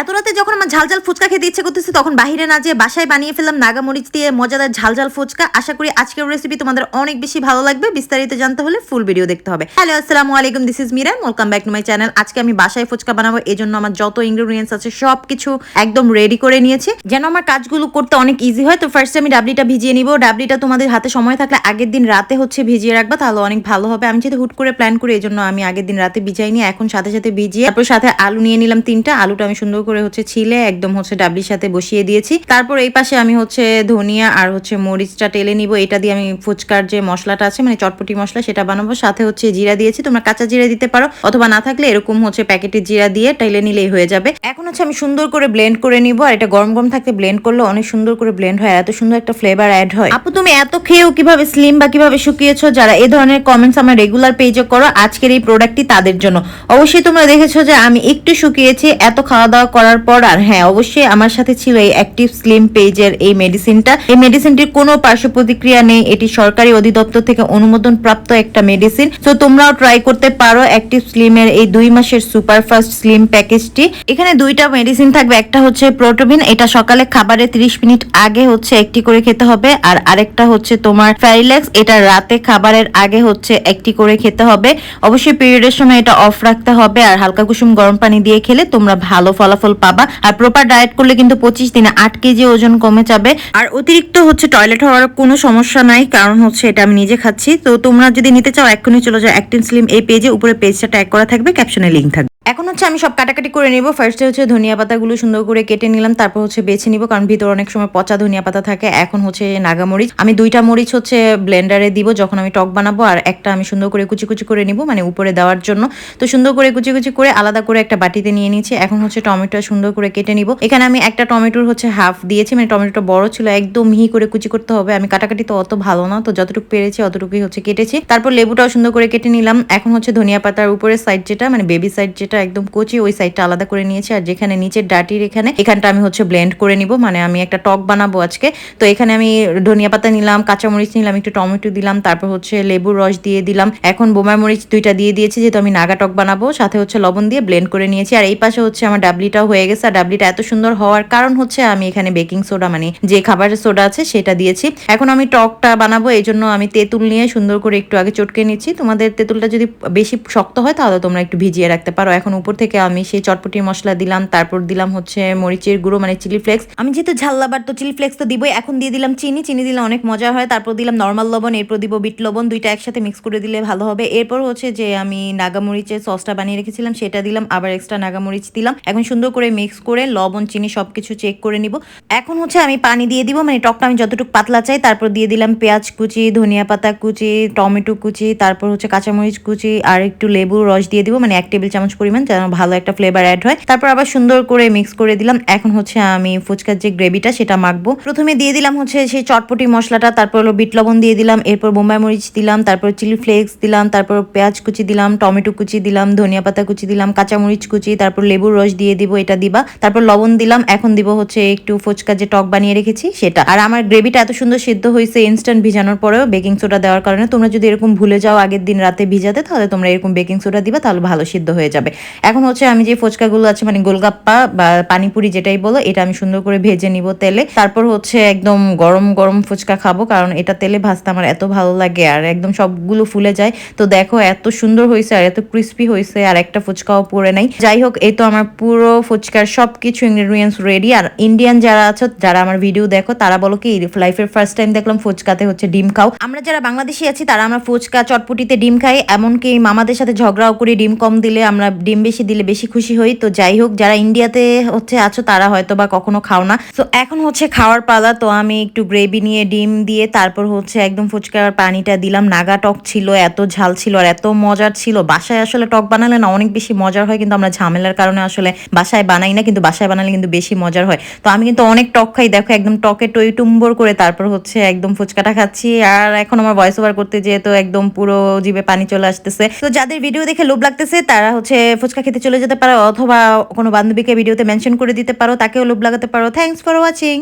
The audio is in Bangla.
এত রাতে যখন আমার ঝাল ঝাল ফুচকা খেতে ইচ্ছে করতেছে, তখন বাইরে না যেয়ে বাসায় বানিয়ে ফেললাম নাগামরিচ দিয়ে মজাদার ঝাল ঝাল ফুচকা। আশা করি আজকের রেসিপি তোমাদের অনেক বেশি ভালো লাগবে। বিস্তারিত জানতে হলে ফুল ভিডিও দেখতে হবে। হ্যালো আসসালামু আলাইকুম this is Miran welcome back to my channel আজকে আমি বাসায় ফুচকা বানাবো এই জন্য আমার যত ইনগ্রেডিয়েন্টস আছে সব কিছু একদম রেডি করে নিয়েছি। যেন আমার কাজগুলো করতে অনেক ইজি হয়, তো ফার্স্টে আমি ডাবলিটা ভিজিয়ে নিব। ডাবলিটা তোমাদের হাতে সময় থাকলে আগের দিন রাতে হচ্ছে ভিজিয়ে রাখবা, তাহলে অনেক ভালো হবে। আমি যেহেতু হুট করে প্ল্যান করি এই জন্য আমি আগের দিন রাতে ভিজাই নিয়ে এখন সাথে সাথে ভিজিয়ে, তারপর সাথে আলু নিয়ে নিলাম তিনটা। আলুটা আমি সুন্দর করে হচ্ছে ছিলে, একদম হচ্ছে ডাবলির সাথে বসিয়ে দিয়েছি। তারপর এই পাশে আমি হচ্ছে ধনিয়া আর হচ্ছে মরিচটা টেলে নিব। এটা দিয়ে আমি ফুচকার যে মশলাটা আছে মানে চটপটি মশলা, সেটা বানাবো। সাথে হচ্ছে জিরা দিয়েছি। তোমরা কাঁচা জিরা দিতে পারো, অথবা না থাকলে এরকম হচ্ছে প্যাকেটের জিরা দিয়ে টেলে নিলেই হয়ে যাবে। এখন হচ্ছে আমি সুন্দর করে ব্লেন্ড করে নিব, আর এটা গরম গরম থাকতে ব্লেন্ড করলে অনেক সুন্দর করে ব্লেন্ড হয় এত সুন্দর একটা ফ্লেভার অ্যাড হয়। আপু, তুমি এত খেয়েও কীভাবে স্লিম বা কীভাবে শুকিয়েছো? যারা এই ধরনের কমেন্টস আমার রেগুলার পেজে করো, আজকের এই প্রোডাক্টটি তাদের জন্য। অবশ্যই তোমরা দেখেছ যে আমি একটু শুকিয়েছি, এত খাওয়া দাওয়া করার পর আর হ্যাঁ অবশ্যই আমার সাথে ছিল এই অ্যাক্টিভ স্লিম পেজের এই মেডিসিনটা এই মেডিসিনটির কোনো পার্শ্ব প্রতিক্রিয়া নেই। এটি সরকারি অধিদপ্তর থেকে অনুমোদন প্রাপ্ত একটা মেডিসিন তো তোমরাও ট্রাই করতে পারো অ্যাক্টিভ স্লিমের এই দুই মাসের সুপারফাস্ট স্লিম প্যাকেজটি এখানে দুইটা মেডিসিন থাকবে। একটা হচ্ছে প্রোটোবিন এটা সকালে খাবারে 30 মিনিট আগে হচ্ছে একটি করে খেতে হবে। আর আরেকটা হচ্ছে তোমার ফ্যারিল্যাক্স এটা রাতে খাবারের আগে হচ্ছে একটি করে খেতে হবে। অবশ্যই পিরিয়ডের সময় এটা অফ রাখতে হবে। আর হালকা কুসুম গরম পানি দিয়ে খেলে তোমরা ভালো ফলাফল পাবা। আর প্রপার ডায়েট করলে কিন্তু পঁচিশ দিনে আট কেজি ওজন কমে যাবে। আর অতিরিক্ত হচ্ছে টয়লেট হওয়ার কোনো সমস্যা নাই, কারণ হচ্ছে এটা আমি নিজে খাচ্ছি। তো তোমরা যদি নিতে চাও, এক্ষুনি চলে যাও অ্যাক্টিন স্লিম এই পেজে উপরে পেজটা ট্যাগ করা থাকবে ক্যাপশনে লিঙ্ক থাকবে। এখন হচ্ছে আমি সব কাটাকাটি করে নিব। ফার্স্টে হচ্ছে ধনিয়া পাতাগুলো সুন্দর করে কেটে নিলাম, তারপর হচ্ছে বেছে নিব, কারণ ভিতরে অনেক সময় পচা ধনিয়া পাতা থাকে। এখন হচ্ছে নাগামরিচ। আমি দুইটা মরিচ হচ্ছে ব্লেন্ডারে দিব, যখন আমি টক বানাবো, আর একটা আমি সুন্দর করে কুচি কুচি করে নিব মানে উপরে দেওয়ার জন্য। তো সুন্দর করে কুচি কুচি করে আলাদা করে একটা বাটিতে নিয়ে নিয়েছি। এখন হচ্ছে টমেটো সুন্দর করে কেটে নিব। এখানে আমি একটা টমেটোর হচ্ছে হাফ দিয়েছি মানে টমেটোটা বড় ছিল, একদম মিহি করে কুচি করতে হবে। আমি কাটাকাটি তো অত ভালো না, তো যতটুকু পেরেছি অতটুকুই হচ্ছে কেটেছি। তারপর লেবুটাও সুন্দর করে কেটে নিলাম। এখন হচ্ছে ধনিয়া পাতার উপরের সাইড যেটা মানে বেবি সাইড যেটা একদম কচি, ওই সাইডটা আলাদা করে নিয়েছি। আর যেখানে নিচের ডাটির এখানে, এখানটা আমি হচ্ছে ব্লেন্ড করে নিব। মানে আমি একটা টক বানাবো আজকে। তো এখানে আমি ধনিয়া পাতা নিলাম, কাঁচামরিচ নিলাম, একটু টমেটো দিলাম, তারপর হচ্ছে লেবুর রস দিয়ে দিলাম। এখন বোমার মরিচ দুইটা দিয়ে দিয়েছি, যেহেতু আমি নাগা টক বানাবো, সাথে হচ্ছে লবণ দিয়ে ব্লেন্ড করে নিয়েছি। আর এই পাশে হচ্ছে আমার ডাবলিটাও হয়ে গেছে। আর ডাবলিটা এত সুন্দর হওয়ার কারণ হচ্ছে আমি এখানে বেকিং সোডা মানে যে খাবারের সোডা আছে সেটা দিয়েছি। এখন আমি টকটা বানাবো এই জন্য আমি তেঁতুল নিয়ে সুন্দর করে একটু আগে চটকে নিচ্ছি। তোমাদের তেঁতুলটা যদি বেশি শক্ত হয়, তাহলে তোমরা একটু ভিজিয়ে রাখতে পারো। এখন উপর থেকে আমি সেই চটপটি মশলা দিলাম, তারপর দিলাম হচ্ছে মরিচের গুঁড়ো মানে চিলি ফ্লেক্স। আমি যেহেতু ঝাল লাবার তো চিলি ফ্লেক্স তো দিবই। এখন দিয়ে দিলাম চিনি চিনি দিলে অনেক মজা হয়। তারপর দিলাম নর্মাল লবণ, এরপর দিব বিট লবণ, দুইটা একসাথে মিক্স করে দিলে ভালো হবে। এরপর হচ্ছে যে আমি নাগামরিচের সসটা বানিয়ে রেখেছিলাম, সেটা দিলাম, আবার এক্সট্রা নাগামরিচ দিলাম। এখন সুন্দর করে মিক্স করে লবণ, চিনি সবকিছু চেক করে নিব। এখন হচ্ছে আমি পানি দিয়ে দিব মানে টকটা আমি যতটুকু পাতলা চাই, তারপর দিয়ে দিলাম পেঁয়াজ কুচি, ধনিয়া পাতা কুচি, টমেটো কুচি, তারপর হচ্ছে কাঁচামরিচ কুচি, আর একটু লেবু রস দিয়ে দিব মানে এক টেবিল চামচ পরিমাণ। যেন ভালো একটা ফ্লেভার অ্যাড হয়। তারপর আবার সুন্দর করে মিক্স করে দিলাম। এখন হচ্ছে আমি ফুচকার যে গ্রেভিটা সেটা মাখবো। প্রথমে দিয়ে দিলাম হচ্ছে সেই চটপটি মশলাটা, তারপর হলো বিট লবণ দিয়ে দিলাম, এরপর বোম্বাই মরিচ দিলাম, তারপর চিলি ফ্লেক্স দিলাম, তারপর পেঁয়াজ কুচি দিলাম, টমেটো কুচি দিলাম, ধনিয়া পাতা কুচি দিলাম, কাঁচামরিচ কুচি, তারপর লেবুর রস দিয়ে দিব, এটা দিবা। তারপর লবণ দিলাম, এখন দিব হচ্ছে একটু ফুচকা যে টক বানিয়ে রেখেছি, সেটা। আর আমার গ্রেভিটা এত সুন্দর সিদ্ধ হয়েছে ইনস্ট্যান্ট ভিজানোর পরেও বেকিং সোডা দেওয়ার কারণে। তোমরা যদি এরকম ভুলে যাও আগের দিন রাতে ভিজাতে, তাহলে তোমরা এরকম বেকিং সোডা দিবা, তাহলে ভালো সিদ্ধ হয়ে যাবে। এখন হচ্ছে আমি যে ফুচকাগুলো আছে মানে গোলগাপ্পা বা পানিপুরি যেটাই বলো, এটা আমি সুন্দর করে ভেজে নিব তেলে। তারপর হচ্ছে একদম গরম গরম ফুচকা খাব, কারণ এটা তেলে ভাজতে আমার এত ভালো লাগে আর একদম সবগুলো ফুলে যায়। তো দেখো এত সুন্দর হয়েছে আর এত ক্রিস্পি হয়েছে আর একটা ফুচকাও পরে নাই। যাই হোক, এই তো আমার পুরো ফুচকার সব কিছু ইনগ্রেডিয়েন্টস রেডি আর ইন্ডিয়ান যারা আছো, যারা আমার ভিডিও দেখো, তারা বলো কি লাইফের ফার্স্ট টাইম দেখলাম ফুচকাতে হচ্ছে ডিম খাও। আমরা যারা বাংলাদেশি আছি, তারা আমরা ফুচকা চটপটিতে ডিম খাই, এমনকি মামাদের সাথে ঝগড়াও করি ডিম কম দিলে আমরা ডিম বেশি দিলে বেশি খুশি হই। তো যাই হোক, যারা ইন্ডিয়াতে হচ্ছে আছো, তারা হয়তো বা কখনো খাও না। তো এখন হচ্ছে খাওয়ার পালা। তো আমি একটু গ্রেভি নিয়ে ডিম দিয়ে তারপর হচ্ছে একদম ফুচকার পানিটা দিলাম। নাগা টক ছিল, এত ঝাল ছিল আর এত মজার ছিল। বাসায় আসলে টক বানালে না অনেক বেশি মজার হয়, কিন্তু আমরা ঝামেলার কারণে আসলে বাসায় বানাই না, কিন্তু বাসায় বানালে কিন্তু বেশি মজার হয়। তো আমি কিন্তু অনেক টক খাই। দেখো, একদম টকে টই টুম্বর করে তারপর হচ্ছে একদম ফুচকাটা খাচ্ছি। আর এখন আমার ভয়েস ওভার করতে যেয়ে তো একদম পুরো জিভে পানি চলে আসতেছে। তো যাদের ভিডিও দেখে লোভ লাগতেছে, তারা হচ্ছে ফুচকা খেতে চলে যেতে পারো অথবা কোনো বান্ধবীকে ভিডিওতে মেনশন করে দিতে পারো, তাকেও লোভ লাগাতে পারো। Thanks for watching